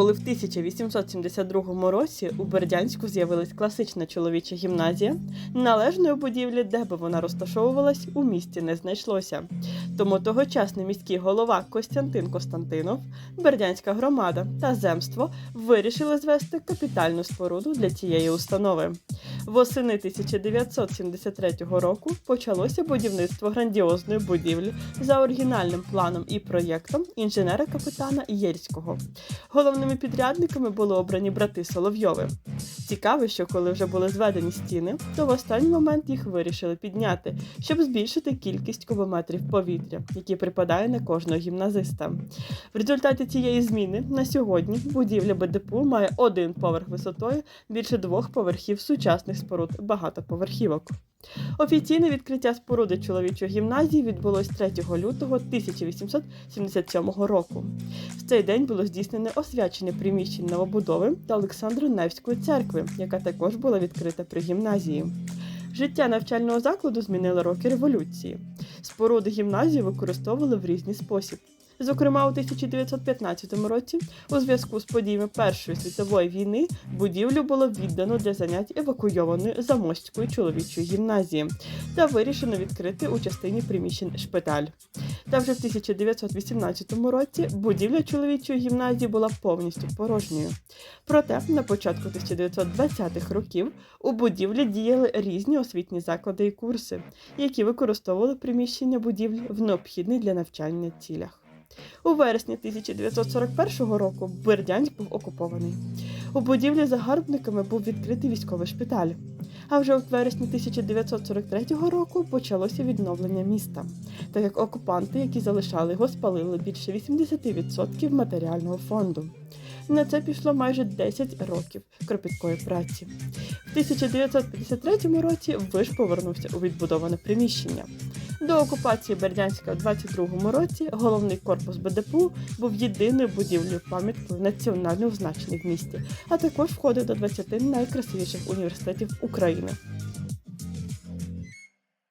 Коли в 1872 році у Бердянську з'явилась класична чоловіча гімназія, належної будівлі, де би вона розташовувалась, у місті не знайшлося. Тому тогочасний міський голова Костянтин Костянтинов, Бердянська громада та земство вирішили звести капітальну споруду для цієї установи. Восени 1973 року почалося будівництво грандіозної будівлі за оригінальним планом і проєктом інженера капітана Єрського. Головними підрядниками були обрані брати Соловйови. Цікаво, що коли вже були зведені стіни, то в останній момент їх вирішили підняти, щоб збільшити кількість кубометрів повітря, які припадає на кожного гімназиста. В результаті цієї зміни на сьогодні будівля БДПУ має один поверх висотою більше двох поверхів сучасних споруд багатоповерхівок. Офіційне відкриття споруди чоловічої гімназії відбулось 3 лютого 1877 року. В цей день було здійснене освячення приміщень новобудови та Олександру Невської церкви, яка також була відкрита при гімназії. Життя навчального закладу змінили роки революції. Споруди гімназії використовували в різний спосіб. Зокрема, у 1915 році, у зв'язку з подіями Першої світової війни, будівлю було віддано для занять евакуйованої замостської чоловічої гімназії та вирішено відкрити у частині приміщень шпиталь. Та вже в 1918 році будівля чоловічої гімназії була повністю порожньою. Проте на початку 1920-х років у будівлі діяли різні освітні заклади і курси, які використовували приміщення будівлі в необхідних для навчання цілях. У вересні 1941 року Бердянськ був окупований. У будівлі загарбниками був відкритий військовий шпиталь. А вже у вересні 1943 року почалося відновлення міста, так як окупанти, які залишали його, спалили більше 80% матеріального фонду. На це пішло майже 10 років кропіткої праці. В 1953 році Виш повернувся у відбудоване приміщення. До окупації Бердянська в 22-му році головний корпус БДПУ був єдиною будівлею пам'яткою національного значення в місті, а також входив до 20 найкрасивіших університетів України.